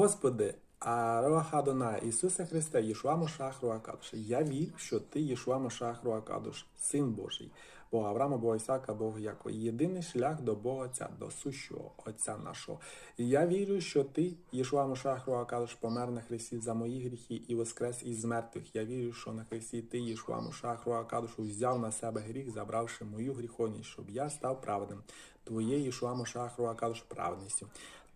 Господи, Ароха Донай, Ісусе Христе, Єшуа Мошах Руакадуш. Я вірю, що ти Єшуа Мошах Руакадуш, Син Божий, Бога Авраама, Бога Ісака, Бога Якова. Єдиний шлях до Бога Отця, до сущого Отця нашого. Я вірю, що ти, Єшуа Мошах Руакадуш, помер на Христі за мої гріхи і воскрес із мертвих. Я вірю, що на Христі ти, Єшуа Мошах Руакадуш, взяв на себе гріх, забравши мою гріховність, щоб я став праведним. Твоє Єшуа Мошах Руакадуш праведністю.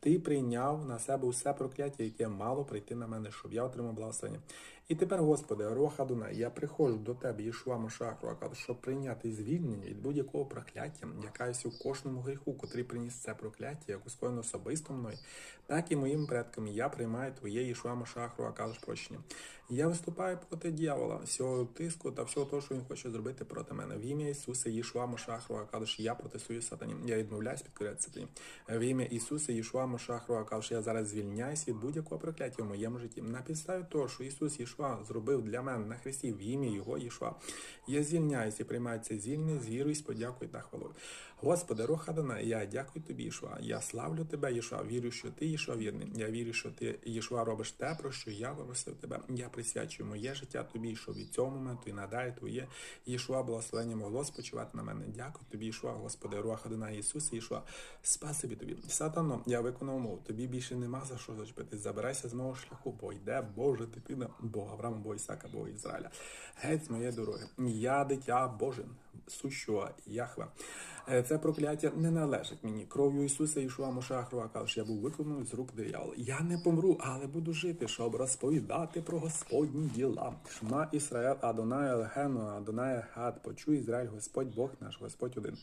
Ти прийняв на себе усе прокляття, яке мало прийти на мене, щоб я отримав благословення. І тепер, Господи, Роха Дунай, я приходжу до Тебе, Єшуа Машах, Руакаду, щоб прийняти звільнення від будь-якого прокляття, яка у кожному гріху, котрий приніс це прокляття, як ускоєно особисто мною, так і моїм предкам. Я приймаю Твоє Єшуа Машах, Руакаду, прощення. Я виступаю проти дьявола, всього тиску та всього того, що він хоче зробити проти мене. В ім'я Ісуса, Єшуа Машах, Руакаду, я протестую сатані. Я відмовляюсь підкоряти сатані. В ім'я Ісуса, Єшуа Машах, Руакаду, я зараз звільняюсь від будь-якого прокляття в моєму житті. На підставі того, що Ісус Єшуа зробив для мене на хресті в ім'я Його Єшуа. Я звільняюсь і приймаю це звільнення з вірою, з подякою та хвалою. Господи, Роха Дана, я дякую тобі, Єшуа. Я славлю тебе, Єшуа. Вірю, що ти Єшуа вірний. Я вірю, що ти Єшуа робиш те, про що я попросив тебе. Я присвячую моє життя тобі, що від цього моменту і надалі твоє Єшуа благословення могло спочивати на мене. Дякую тобі, Єшуа, Господи, Роха Дана, Ісус, Єшуа. Спасибі тобі. Сатано, я виконав мову. Тобі більше нема за що зачепити. Забирайся з мого шляху, бо йде Божа дитина, Бога Авраама, Бога Ісака, Бога Ізраїля. Геть з моєї дороги. Я дитя Божин, сущого Яхве. Е, Це прокляття не належить мені. Кров'ю Ісуса Ішуа Мошахрова каже, я був виконаний з рук диявола. Я не помру, але буду жити, щоб розповідати про Господні діла. Шма Ісраїл, Адонай Елгену, Адонай Гад, почуй Ізраїль, Господь Бог наш, Господь один.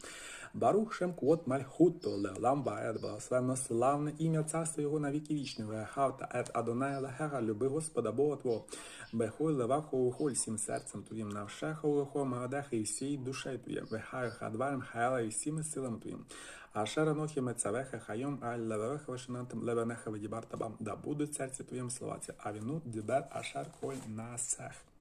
Барух Шем Квот Мальхуто, Леолам Баед, благословенно славне ім'я царства його на віки вічні. Вехав та ет Адонай Легера, люби Господа Бога Твого. Бехой леваху холь всім серцем твоїм, навшеху лихо Маадеха і всій душею твоєю. Вехаю хадваєм хела всіми силами твоїм. Анохі мецавеха хайом аль левевеха вишинантим левенеха видібар табам. Да будуть серці твоїм словаці. А віну дібер ашер коль насех.